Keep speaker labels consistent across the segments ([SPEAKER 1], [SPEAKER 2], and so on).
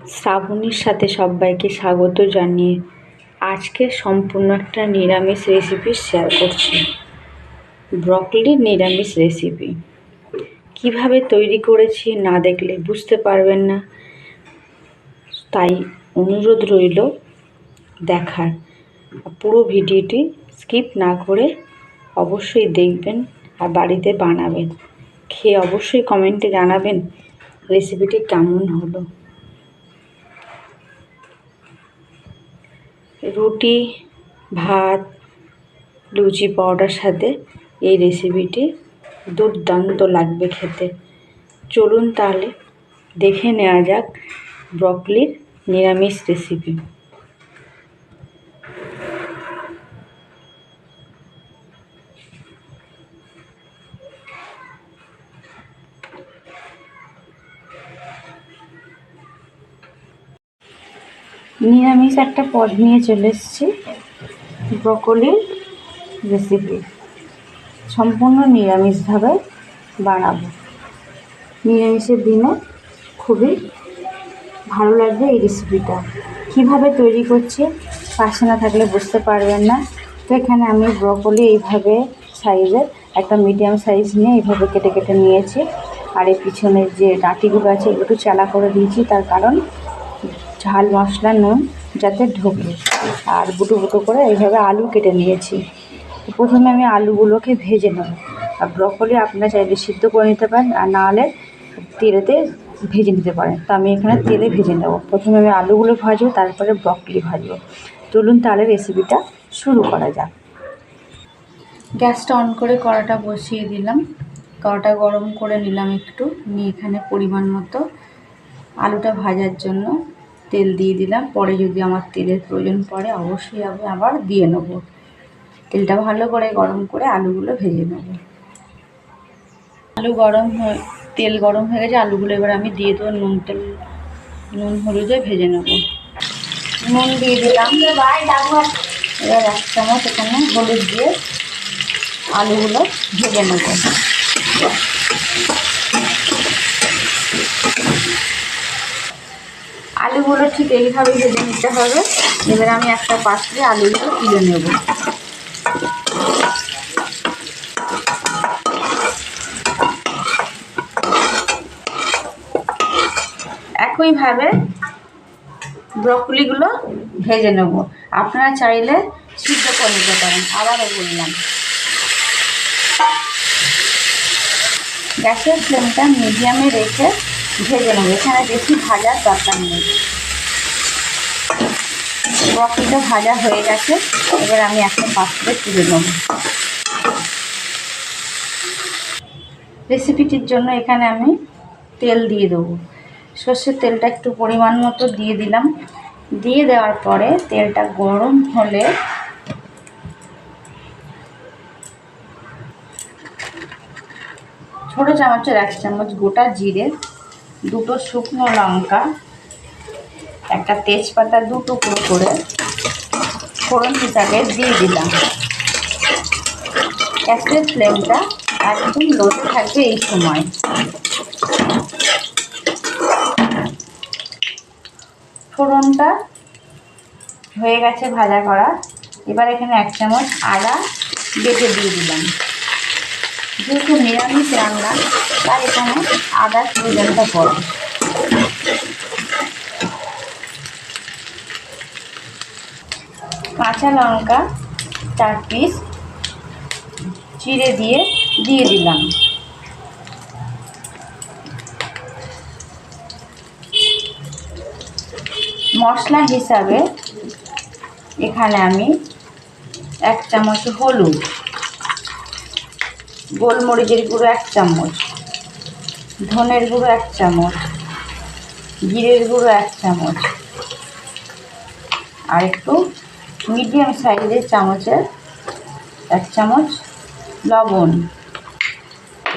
[SPEAKER 1] শ্রাবণীর সাথে সবাইকে স্বাগত জানিয়ে আজকে সম্পূর্ণ একটা নিরামিষ রেসিপি শেয়ার করছি। ব্রকলির নিরামিষ রেসিপি কীভাবে তৈরি করেছি না দেখলে বুঝতে পারবেন না। তাই অনুরোধ রইল দেখার। পুরো ভিডিওটি স্কিপ না করে অবশ্যই দেখবেন আর বাড়িতে বানাবেন। খেয়ে অবশ্যই কমেন্টে জানাবেন রেসিপিটি কেমন হলো। রুটি, ভাত, লুচি পাউডার সাথে এই রেসিপিটি দুর্দান্ত লাগবে খেতে। চলুন তাহলে দেখে নেওয়া যাক ব্রকলির নিরামিষ রেসিপি নিরামিষ একটা পদ নিয়ে চলে এসেছি। ব্রকলির রেসিপি সম্পূর্ণ নিরামিষভাবে বানাবো। নিরামিষের দিনে খুবই ভালো লাগবে এই রেসিপিটা কীভাবে তৈরি করছি পাশে না থাকলে বুঝতে পারবেন না। তো এখানে আমি ব্রকলি এইভাবে সাইজের, একটা মিডিয়াম সাইজ নিয়ে এইভাবে কেটে কেটে নিয়েছি। আর এই পিছনের যে ডাঁটিগুলো আছে একটু চালা করে দিয়েছি। তার কারণ ঝাল মশলা নুন যাতে ঢোকে। আর বুটো বুটো করে এইভাবে আলু কেটে নিয়েছি। প্রথমে আমি আলুগুলোকে ভেজে নেব। আর ব্রকলি আপনারা চাইলে সিদ্ধ করে নিতে পারেন, আর না হলে তেলেতে ভেজে নিতে পারেন। তো আমি এখানে তেলে ভেজে নেব। প্রথমে আমি আলুগুলো ভাজবো, তারপরে ব্রকলি ভাজবো। চলুন তাহলে রেসিপিটা শুরু করা যাক। গ্যাসটা অন করে কড়াটা বসিয়ে দিলাম। কড়াটা গরম করে নিলাম একটু। নিয়ে এখানে পরিমাণ মতো আলুটা ভাজার জন্য। তেল দিয়ে দিলাম। পরে যদি আমার তেলের প্রয়োজন পড়ে, অবশ্যই আমি আবার দিয়ে নেব। তেলটা ভালো করে গরম করে আলুগুলো ভেজে নেব। আলু গরম হয়ে, তেল গরম হয়ে গেছে, আলুগুলো এবার আমি দিয়ে দেবো নুন তেল, নুন হলুদে ভেজে নেব। নুন দিয়ে দিলাম। এবার এক চামচ এখানে হলুদ দিয়ে আলুগুলো ভেজে নেব। আলুগুলো ঠিক এইভাবে ভেজে নিতে হবে। এবার আমি একটা পাত্রে আলুগুলো তুলে নেব। একইভাবে ব্রকলিগুলো ভেজে নেব। আপনারা চাইলে সিদ্ধ করে নিতে পারেন, আবারও বললাম। গ্যাসের ফ্লেমটা মিডিয়ামে রেখে ভেজে নেব এখানে বেশি ভাজার দরকার নেই। ব্রকলিটা ভাজা হয়ে গেছে। এবার আমি একটা পাত্রে তুলে নেব। রেসিপিটির জন্য এখানে আমি তেল দিয়ে দেবো। সর্ষের তেলটা একটু পরিমাণ মতো দিয়ে দিলাম। দিয়ে দেওয়ার পরে তেলটা গরম হলে ছোটো চামচের এক চামচ গোটা জিরে দুটো শুকনো লঙ্কা, একটা তেজপাতা দু টুকরো করে ফোড়ন হিসাবে দিয়ে দিলাম। গ্যাসের ফ্লেমটা একদম লোতে থাকবে এই সময়। ফোড়নটা হয়ে গেছে ভাজা করা। এবার এখানে এক চামচ আদা বেটে দিয়ে দিলাম। যেহেতু নিরামিষ রান্না তাই এখানে আদার প্রয়োজনটা পড়ে কাঁচা লঙ্কা চার পিস চিড়ে দিয়ে দিয়ে দিলাম। মশলা হিসাবে এখানে আমি এক চামচ হলুদ, গোলমরিচের গুঁড়ো এক চামচ। ধনের গুঁড়ো এক চামচ জিরের গুঁড়ো এক চামচ, আর একটু মিডিয়াম সাইজের চামচের এক চামচ লবণ।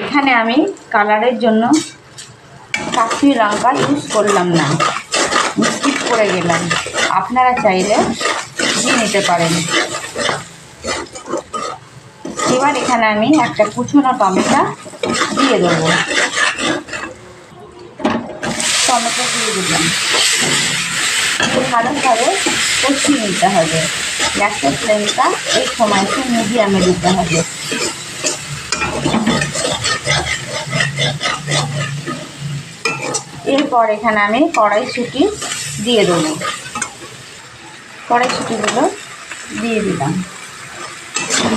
[SPEAKER 1] এখানে আমি কালারের জন্য কাশ্মীর লঙ্কা ইউজ করলাম না স্কিপ করে গেলাম। আপনারা চাইলে দিয়ে নিতে পারেন। এবার এখানে আমি একটা কুচনো টমেটো দিয়ে দেবো। টমেটো দিয়ে দিলাম কষিয়ে নিতে হবে গ্যাসের ফ্লেমটা এই সময়কে মিডিয়ামে দিতে হবে এরপর এখানে আমি কড়াইশুঁটি দিয়ে দেবো কড়াইশুঁটিগুলো দিয়ে দিলাম।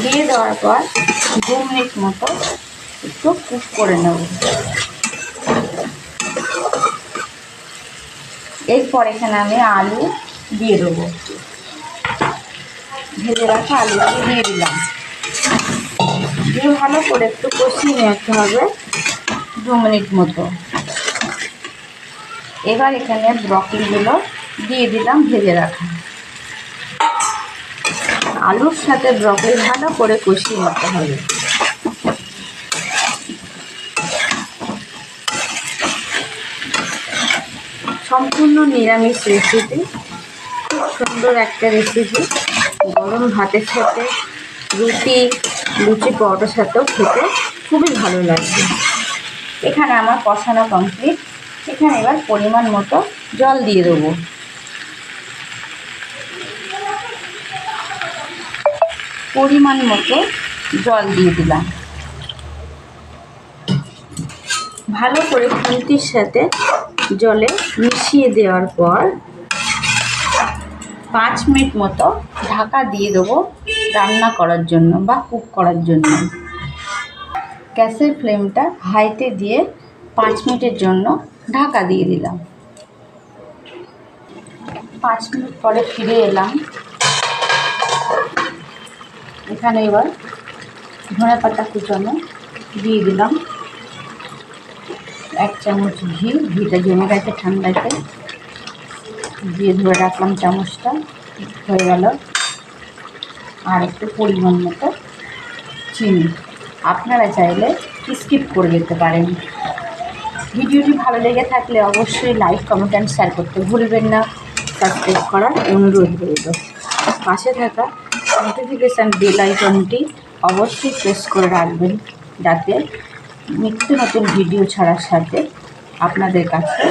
[SPEAKER 1] দিয়ে দেওয়ার পর দু মিনিট মতো একটু কুক করে নেব। এরপর এখানে আমি আলু দিয়ে দেবো। ভেজে রাখা আলুগুলো দিয়ে দিলাম। দিয়ে ভালো করে একটু কষিয়ে নিতে হবে দু মিনিট মতো। এবার এখানে ব্রকলিগুলো দিয়ে দিলাম ভেজে রাখা। আলুর সাথে ব্রকলি ভালো করে কষিয়ে নিতে হবে। সম্পূর্ণ নিরামিষ রেসিপি খুব সুন্দর একটা রেসিপি গরম ভাতের সাথে রুটি, লুচি, পরোটার সাথেও খেতে খুবই ভালো লাগবে এখানে আমার কষানো কমপ্লিট এখানে এবার পরিমাণ মতো জল দিয়ে দেবো। পরিমাণ মতো জল দিয়ে দিলাম। ভালো করে খুন্তির সাথে জলে মিশিয়ে দেওয়ার পর পাঁচ মিনিট মতো ঢাকা দিয়ে দেবো রান্না করার জন্য বা কুক করার জন্য। গ্যাসের ফ্লেমটা হাইতে দিয়ে পাঁচ মিনিটের জন্য ঢাকা দিয়ে দিলাম। পাঁচ মিনিট পরে ফিরে এলাম। এখানে এবার ধনে পাতা কুচানো দিয়ে দিলাম। এক চামচ ঘি, ঘিটা জমে গেছে ঠান্ডাতে। দিয়ে ধরে রাখলাম চামচটা, হয়ে গেল। আর একটু পরিমাণ মতো চিনি। আপনারা চাইলে স্কিপ করে দিতে পারেন। ভিডিওটি ভালো লেগে থাকলে অবশ্যই লাইক কমেন্ট অ্যান্ড শেয়ার করতে ভুলবেন না। সাবস্ক্রাইব করার অনুরোধ রইল। পাশে থাকা নোটিফিকেশান বেল আইকনটি অবশ্যই প্রেস করে রাখবেন, যাতে নিত্য নতুন ভিডিও ছাড়ার সাথে আপনাদের কাছে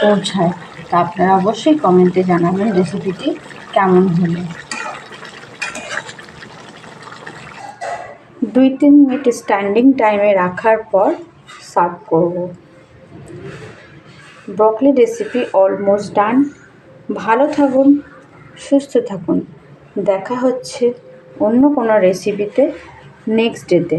[SPEAKER 1] পৌঁছায়। তা আপনারা অবশ্যই কমেন্টে জানাবেন রেসিপিটি কেমন হলো। দুই তিন মিনিট স্ট্যান্ডিং টাইমে রাখার পর সার্ভ করব। Broccoli recipe almost done. ভালো থাকুন, সুস্থ থাকুন। দেখা হচ্ছে অন্য কোনো রেসিপিতে নেক্সট ডেতে।